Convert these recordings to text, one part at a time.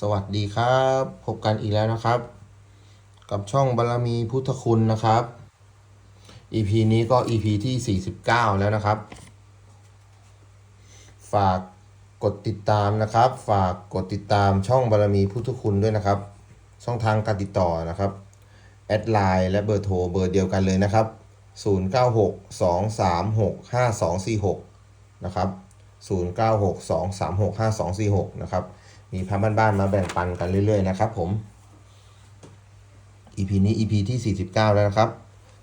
สวัสดีครับ พบกันอีกแล้วนะครับ กับช่องบารมีพุทธคุณนะครับ EP นี้ก็ EP ที่ 49 แล้วนะครับ ฝากกดติดตามนะครับ ฝากกดติดตามช่องบารมีพุทธคุณด้วยนะครับ ช่องทางการติดต่อนะครับแอดไลน์และเบอร์โทรเบอร์เดียวกันเลยนะครับ 0962365246 นะครับ 0962365246 นะครับ มีพระบ้านๆมาแบ่งปันกันเรื่อยๆนะครับผม EP นี้ EP ที่ 49 แล้วนะครับ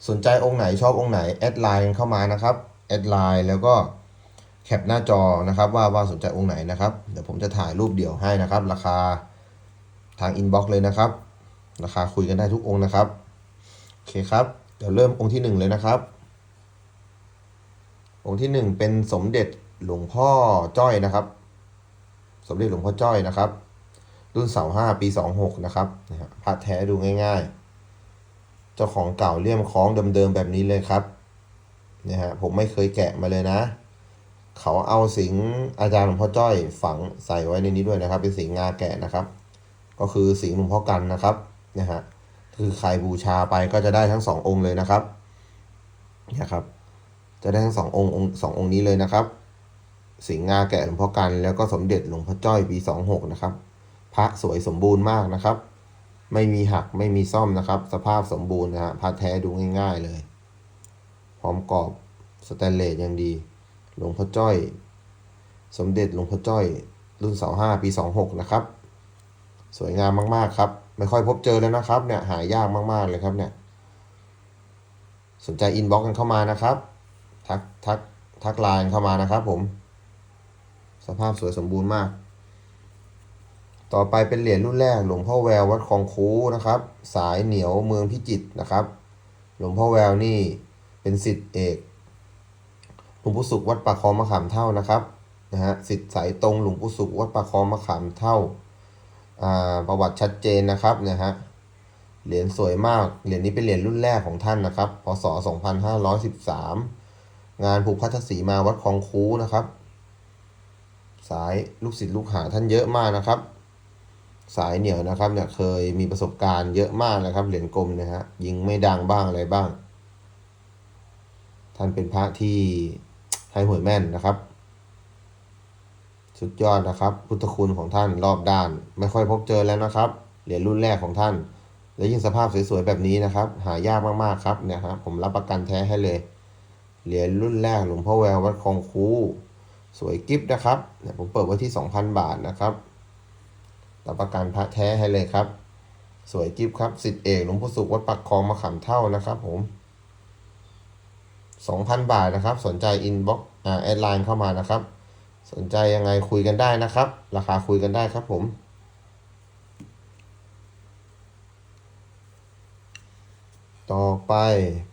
สนใจองค์ไหนชอบองค์ไหนแอดไลน์เข้ามานะครับแอดไลน์แล้วก็แคปหน้าจอนะครับ ว่าว่าสนใจองค์ไหนนะครับ เดี๋ยวผมจะถ่ายรูปเดี่ยวให้นะครับ ราคาทางอินบ็อกซ์เลยนะครับ ราคาคุยกันได้ทุกองค์นะครับโอเคครับเดี๋ยวเริ่มองค์ที่หนึ่งเลยนะครับ องค์ที่หนึ่งเป็นสมเด็จหลวงพ่อจ้อยนะครับ สมเด็จหลวงพ่อจ้อยนะครับ รุ่นเสาห้าปีสองหกนะครับนะฮะพระแท้ดูง่าย ๆ เจ้าของเก่าเลี่ยมคล้องเดิมๆแบบนี้เลยครับนี่ยฮะผมไม่เคยแกะมาเลยนะ เขาเอาสิงอาจารย์หลวงพ่อจ้อยฝังใส่ไว้ในนี้ด้วยนะครับ เป็นสิงงาแกะนะครับ ก็คือสิงหลวงพ่อกันนะครับนะฮะคือใครบูชาไปก็จะได้ทั้งสององค์เลยนะครับนะครับ จะได้ทั้งสององค์สององค์นี้เลยนะครับ สิงห์งาแกะหลวงพ่อกัน แล้วก็สมเด็จหลวงพ่อจ้อยปีสองหกนะครับ พระสวยสมบูรณ์มากนะครับ ไม่มีหักไม่มีซ่อมนะครับ สภาพสมบูรณ์นะฮะพระแท้ดูง่ายๆเลย พร้อมกรอบสแตนเลสอย่างดี หลวงพ่อจ้อย สมเด็จหลวงพ่อจ้อยรุ่นเสาห้าปีสองหกนะครับ สวยงามมากๆครับ ไม่ค่อยพบเจอแล้วนะครับ เนี่ยหายากมากๆเลยครับเนี่ย สนใจอินบ็อกกันเข้ามานะครับ ทักทักทักไลน์เข้ามานะครับผม สภาพสวยสมบูรณ์มาก ต่อไปเป็นเหรียญรุ่นแรก หลวงพ่อแวววัดคลองคูนะครับ สายเหนียวเมืองพิจิตรนะครับ หลวงพ่อแววนี่เป็นสิทธิเอกหลวงปู่สุขวัดปากคลองมะขามเท่านะครับนะฮะสิทธิสายตรงหลวงปู่สุขวัดปากคลองมะขามเท่าอ่าประวัติชัดเจนนะครับนะฮะเหรียญสวยมาก เหรียญนี้เป็นเหรียญรุ่นแรกของท่านนะครับ พศ 2513 งานผูกพัทสีมาวัดคลองคูนะครับ สายลูกศิษย์ลูกหาท่านเยอะมากนะครับ สายเหนียวนะครับเนี่ยเคยมีประสบการณ์เยอะมากนะครับ เหรียญกลมนะฮะยิงไม่ดังบ้างอะไรบ้าง ท่านเป็นพระที่ให้หวยแม่นนะครับ สุดยอดนะครับ พุทธคุณของท่านรอบด้าน ไม่ค่อยพบเจอแล้วนะครับ เหรียญรุ่นแรกของท่าน และยิ่งสภาพสวยๆแบบนี้นะครับ หายากมากๆครับเนี่ยครับผมรับประกันแท้ให้เลย เหรียญรุ่นแรกหลวงพ่อแวววัดคลองคู สวยกิฟต์นะครับเนี่ยผมเปิดไว้ที่ 2,000 บาทนะครับรับประกันพระแท้ให้เลยครับ สวยกิฟต์ครับสิทธิเอกหลวงพ่อสุขวัดปักคลองมะขามเท่านะครับ ผม 2,000 บาทนะครับ สนใจอินบ็อกอ่าแอดไลน์เข้ามานะครับ สนใจยังไงคุยกันได้นะครับ ราคาคุยกันได้ครับผมต่อไป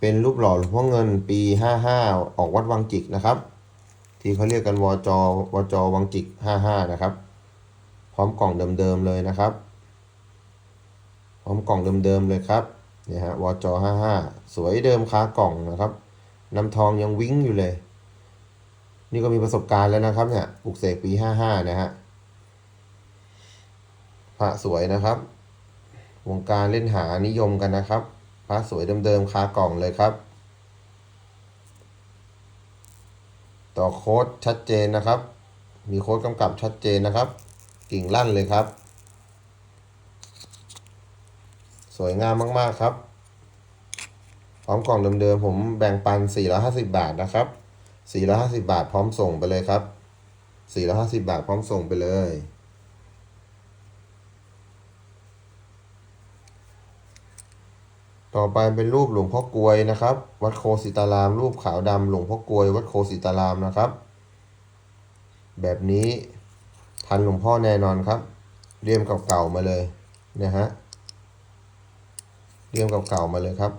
เป็นรูปหล่อหลวงพ่อเงินปี 55 ออกวัดวังจิกนะครับ ที่เขาเรียกกันวจวจวังจิก 55 นะครับ พร้อมกล่องเดิมๆเลยนะครับ พร้อมกล่องเดิมๆเลยครับเนี่ยฮะวจ55 สวยเดิมค้ากล่องนะครับน้ำทองยังวิ่งอยู่เลย นี่ก็มีประสบการณ์แล้วนะครับเนี่ยปลูกเสกปี 55 นะฮะพระสวยนะครับ วงการเล่นหานิยมกันนะครับ พระสวยเดิมๆค้ากล่องเลยครับ ต่อโค้ดชัดเจนนะครับ มีโค้ดกำกับชัดเจนนะครับ กิ่งลั่นเลยครับ สวยงามมากๆครับ พร้อมกล่องเดิมๆผมแบ่งปัน 450 บาทนะครับ 450 บาทพร้อมส่งไปเลยครับ 450 บาทพร้อมส่งไปเลย ต่อไปเป็นรูปหลวงพ่อกลวยนะครับ วัดโคสิตาราม รูปขาวดำหลวงพ่อกลวย วัดโคสิตารามนะครับ แบบนี้ทันหลวงพ่อแน่นอนครับ เรียมเก่าๆมาเลยนะฮะเรียมเก่าๆมาเลยครับ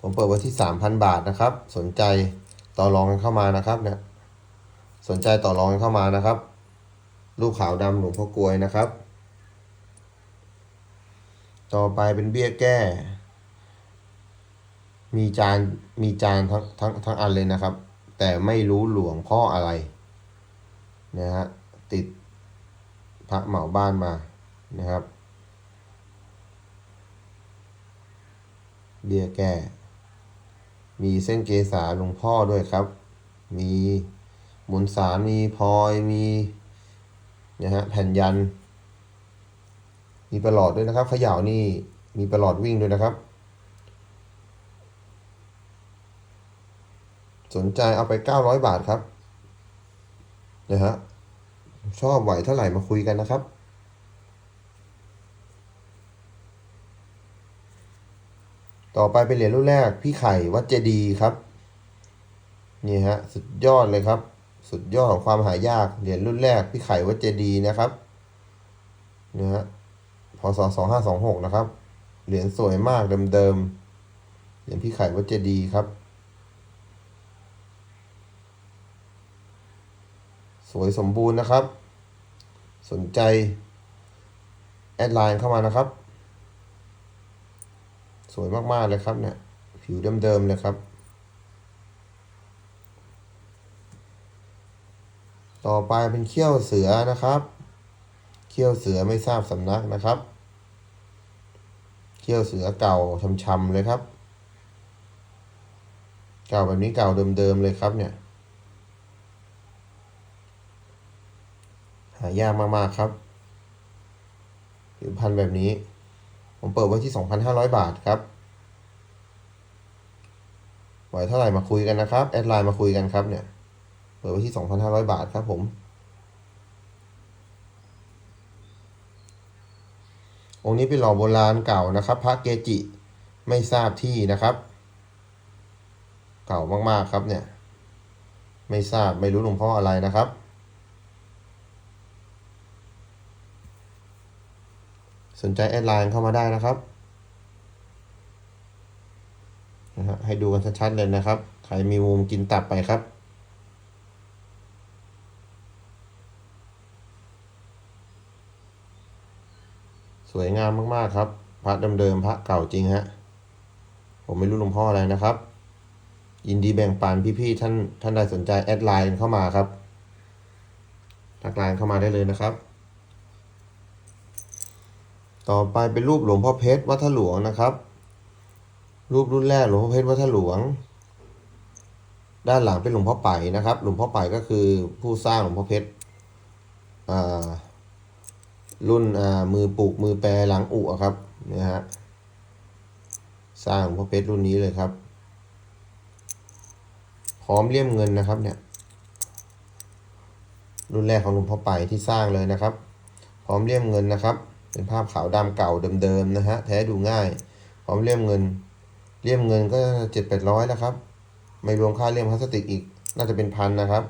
ผมเปิดไว้ที่3,000บาทนะครับ สนใจต่อรองกันเข้ามานะครับเนี่ยสนใจต่อรองกันเข้ามานะครับ รูปขาวดำหลวงพ่อกลวยนะครับ ต่อไปเป็นเบี้ยแก้ มีจานมีจานทั้งทั้งทั้งอันเลยนะครับ แต่ไม่รู้หลวงพ่ออะไรนะฮะติดพระเหมาบ้านมานะครับ เบี้ยแก้ มีเส้นเกษาหลวงพ่อด้วยครับ มีหมุนสารมีพลอยมีนะฮะแผ่นยัน มีประหลอดด้วยนะครับขย่านี่มีประหลอดวิ่งด้วยนะครับ สนใจเอาไป 900 บาทครับนะฮะชอบไหวเท่าไหร่มาคุยกันนะครับต่อไปเป็นเหรียญรุ่นแรก พี่ไข่วัดเจดีครับ นี่ฮะสุดยอดเลยครับ สุดยอดของความหายากเหรียญรุ่นแรก พี่ไข่วัดเจดีนะครับนี่ฮะ พศสองห้าสองหกนะครับ เหรียญสวยมากเดิมๆ เหรียญพี่ไข่วัดเจดีครับ สวยสมบูรณ์นะครับ สนใจ แอดไลน์เข้ามานะครับ สวยมากๆเลยครับเนี่ย ผิวเดิมๆเลยครับ ต่อไปเป็นเขี้ยวเสือนะครับ เขี้ยวเสือไม่ทราบสำนักนะครับ เขี้ยวเสือเก่าช้ำๆเลยครับ เก่าแบบนี้เก่าเดิมๆเลยครับเนี่ย หายากมากๆครับผิวพันแบบนี้ ผมเปิดไว้ที่ 2,500 บาทครับไหวเท่าไหร่มาคุยกันนะครับ แอดไลน์มาคุยกันครับเนี่ย เปิดไว้ที่ 2,500 บาทครับผม องค์นี้เป็นหล่อโบราณเก่านะครับ พระเกจิไม่ทราบที่นะครับ เก่ามากๆครับเนี่ย ไม่ทราบไม่รู้หลวงพ่ออะไรนะครับ สนใจแอดไลน์เข้ามาได้นะครับนะฮะให้ดูกันชัดๆเลยนะครับ ใครมีมุมกินตับไปครับ วยงามมากๆครับ พระเดิมๆพระเก่าจริงฮะ ผมไม่รู้หลวงพ่ออะไรนะครับ ยินดีแบ่งปันพี่ๆท่านท่านใดสนใจแอดไลน์เข้ามาครับทักไลน์เข้ามาได้เลยนะครับ ต่อไปเป็นรูปหลวงพ่อเพชรวัดท่าหลวงนะครับ รูปรุ่นแรกหลวงพ่อเพชรวัดท่าหลวง ด้านหลังเป็นหลวงพ่อไปนะครับ หลวงพ่อไปก็คือผู้สร้างหลวงพ่อเพชรอ่า รุ่นอ่ามือปลูกมือแปรหลังอุครับเนี่ยฮะสร้างหลวงพ่อเพชรรุ่นนี้เลยครับ พร้อมเลี่ยมเงินนะครับเนี่ย รุ่นแรกของหลวงพ่อไปที่สร้างเลยนะครับ พร้อมเลี่ยมเงินนะครับ เป็นภาพขาวดำเก่าเดิมๆนะฮะแท้ดูง่าย พร้อมเลี่ยมเงิน เลี่ยมเงินก็เจ็ดแปดร้อยนะครับ ไม่รวมค่าเลี่ยมพลาสติกอีกน่าจะเป็นพันนะครับ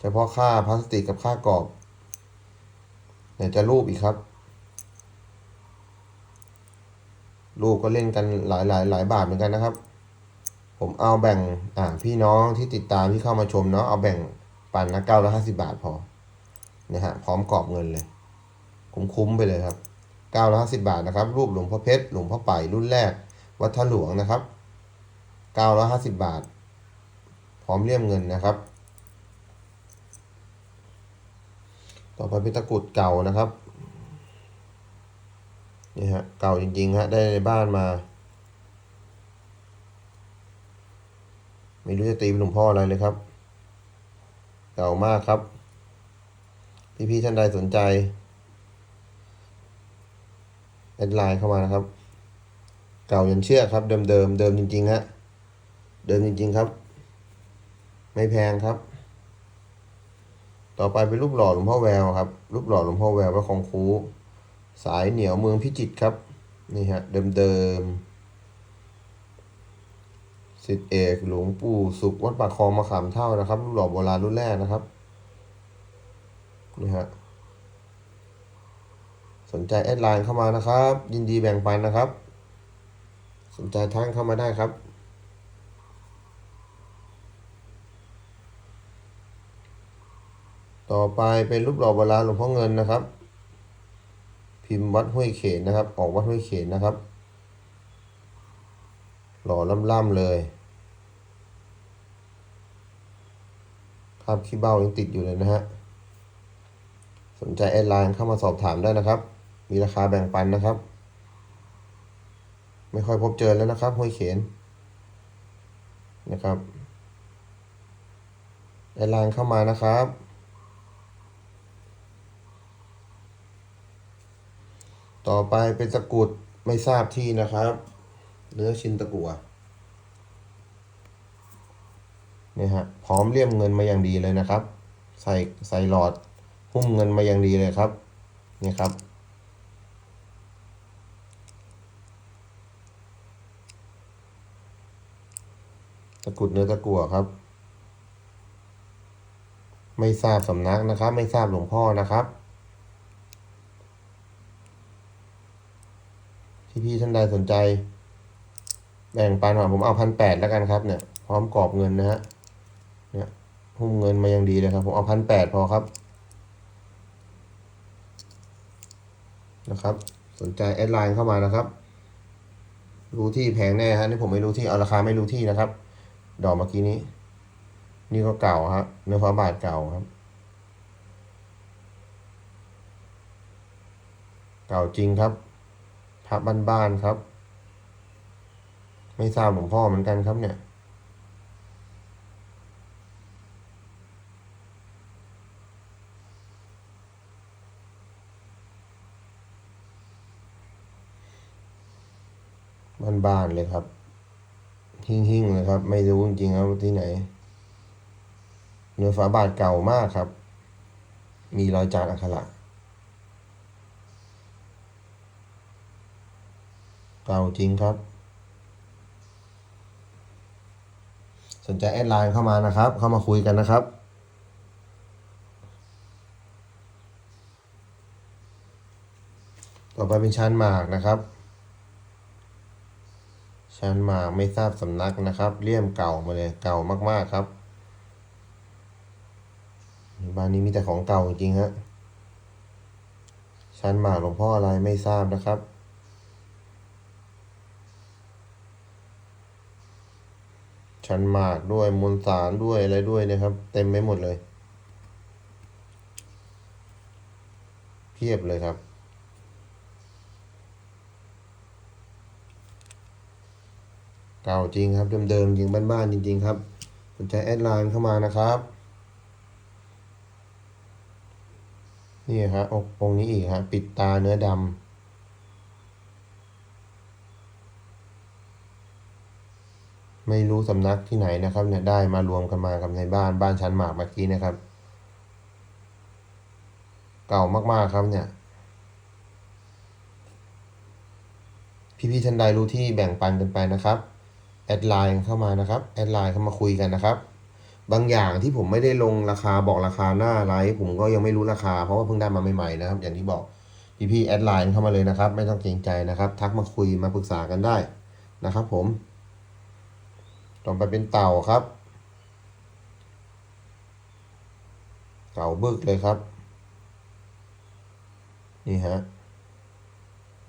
เฉพาะค่าพลาสติกกับค่ากรอบ เนี่ยจะรูปอีกครับ รูปก็เล่นกันหลายหลายหลายบาทเหมือนกันนะครับ ผมเอาแบ่งอ่าพี่น้องที่ติดตามที่เข้ามาชมเนาะเอาแบ่งปันนะเก้าร้อยห้าสิบาทพอนะฮะพร้อมกรอบเงินเลย คุ้มๆไปเลยครับเก้าร้อยห้าสิบาทนะครับ รูปหลวงพ่อเพชรหลวงพ่อไปรุ่นแรก วัดทหลวงนะครับเก้าร้อยห้าสิบาท พร้อมเลี่ยมเงินนะครับ ต่อไปเป็นตะกรุดเก่านะครับนี่ฮะเก่าจริงๆฮะได้ในบ้านมา ไม่รู้จะตีเป็นหลวงพ่ออะไรเลยครับ เก่ามากครับ พี่ๆท่านใดสนใจแอดไลน์เข้ามานะครับ เก่ายันเชื่อครับ เดิมเดิมเดิมจริงๆฮะเดิมจริง ๆครับ ไม่แพงครับ ต่อไปเป็นรูปหล่อหลวงพ่อแววครับ รูปหล่อหลวงพ่อแววพระคองคูสายเหนียวเมืองพิจิตรครับ นี่ฮะเดิมเดิมๆสิทธิเอกหลวงปู่สุขวัดปากคลองมะขามเท่านะครับ รูปหล่อโบราณรุ่นแรกนะครับ นี่ฮะสนใจแอดไลน์เข้ามานะครับ ยินดีแบ่งปันนะครับ สนใจทั้งเข้ามาได้ครับ ต่อไปเป็นรูปหล่อโบราณหลวงพ่อเงินนะครับ พิมพ์วัดห้วยเขนนะครับ ออกวัดห้วยเขนนะครับ หล่อล่ำๆเลยครับขี้เบ้ายังติดอยู่เลยนะฮะสนใจแอดไลน์เข้ามาสอบถามได้นะครับ มีราคาแบ่งปันนะครับ ไม่ค่อยพบเจอแล้วนะครับห้วยเขนนะครับแอดไลน์เข้ามานะครับ ต่อไปเป็นตะกรุดไม่ทราบที่นะครับ เนื้อชิ้นตะกัวนี่ฮะพร้อมเลี่ยมเงินมาอย่างดีเลยนะครับ ใส่ใส่หลอดหุ้มเงินมาอย่างดีเลยครับนี่ครับ ตะกรุดเนื้อตะกัวครับ ไม่ทราบสำนักนะครับ ไม่ทราบหลวงพ่อนะครับ ที่พี่ท่านใดสนใจ แบ่งปันมาผมเอาพันแปดแล้วกันครับเนี่ยพร้อมกรอบเงินนะฮะเนี่ยหุ้มเงินมาอย่างดีเลยครับ ผมเอาพันแปดพอครับนะครับ สนใจแอดไลน์เข้ามานะครับ รู้ที่แพงแน่ฮะนี่ผมไม่รู้ที่เอาราคาไม่รู้ที่นะครับ ดอกเมื่อกี้นี้ นี่ก็เก่าครับเนื้อฟ้าบาทเก่าครับ เก่าจริงครับ พระบ้านๆครับ ไม่ทราบหลวงพ่อเหมือนกันครับเนี่ยบ้านๆเลยครับ หิ่งๆเลยครับ ไม่รู้จริงๆครับที่ไหน เนื้อฝาบาทเก่ามากครับ มีรอยจานอักขระ เก่าจริงครับ สนใจแอดไลน์เข้ามานะครับ เข้ามาคุยกันนะครับต่อไปเป็นชานหมากนะครับชานหมากไม่ทราบสำนักนะครับ เลี่ยมเก่ามาเลยเก่ามากๆครับบ้านนี้มีแต่ของเก่าจริงฮะชานหมากหลวงพ่ออะไรไม่ทราบนะครับ ชันหมากด้วยมวลสารด้วยอะไรด้วยนะครับ เต็มไปหมดเลย เพียบเลยครับ เก่าจริงครับเดิมๆจริงบ้านๆจริง ๆ ครับสนใจแอดไลน์เข้ามานะครับนี่ครับองค์องค์นี้อีกครับปิดตาเนื้อดำ ไม่รู้สำนักที่ไหนนะครับเนี่ยได้มารวมกันมากับในบ้านบ้านชั้นหมากเมื่อกี้นะครับ เก่ามากๆครับเนี่ย พี่ๆท่านใดรู้ที่แบ่งปันกันไปนะครับแอดไลน์เข้ามานะครับแอดไลน์เข้ามาคุยกันนะครับ บางอย่างที่ผมไม่ได้ลงราคาบอกราคาหน้าไลฟ์ผมก็ยังไม่รู้ราคาเพราะว่าเพิ่งได้มาใหม่ๆนะครับ อย่างที่บอกพี่ๆแอดไลน์เข้ามาเลยนะครับ ไม่ต้องเกรงใจนะครับ ทักมาคุยมาปรึกษากันได้นะครับผม ต่อไปเป็นเต่าครับ เต่าบึกเลยครับ นี่ฮะ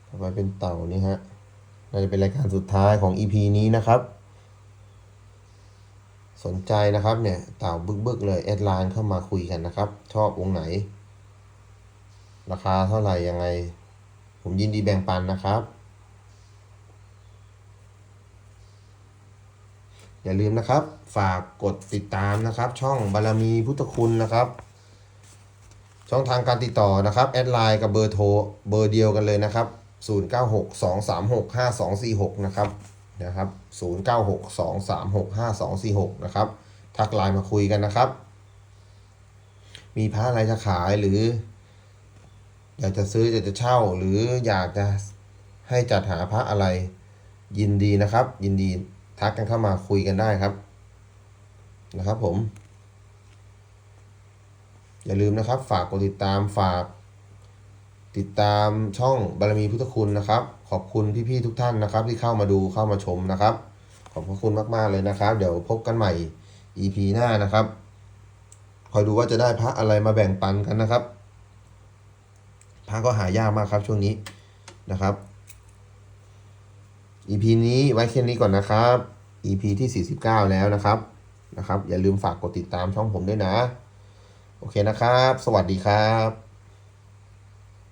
ต่อไปเป็นเต่านี่ฮะ น่าจะเป็นรายการสุดท้ายของ EP นี้นะครับ สนใจนะครับเนี่ย เต่าบึกๆเลยแอดไลน์เข้ามาคุยกันนะครับ ชอบองไหน ราคาเท่าไหร่ยังไง ผมยินดีแบ่งปันนะครับ อย่าลืมนะครับ ฝากกดติดตามนะครับ ช่องบารมีพุทธคุณนะครับ ช่องทางการติดต่อนะครับแอดไลน์กับเบอร์โทรเบอร์เดียวกันเลยนะครับ 0962365246 นะครับนะครับ0962365246 นะครับ ทักไลน์มาคุยกันนะครับ มีพระอะไรจะขายหรือ อยากจะซื้ออยากจะเช่า หรืออยากจะให้จัดหาพระอะไร ยินดีนะครับ ยินดี ทักกันเข้ามาคุยกันได้ครับ นะครับผม อย่าลืมนะครับ ฝากกดติดตามฝาก ติดตามช่องบารมีพุทธคุณนะครับ ขอบคุณพี่ๆทุกท่านนะครับ ที่เข้ามาดูเข้ามาชมนะครับ ขอบพระคุณมากๆเลยนะครับ เดี๋ยวพบกันใหม่ EP หน้านะครับคอยดูว่าจะได้พระอะไรมาแบ่งปันกันนะครับพระก็หายากมากครับช่วงนี้นะครับ EP นี้ไว้แค่นี้ก่อนนะครับ EP ที่ 49 แล้วนะครับนะครับ อย่าลืมฝากกดติดตามช่องผมด้วยนะ โอเคนะครับ สวัสดีครับ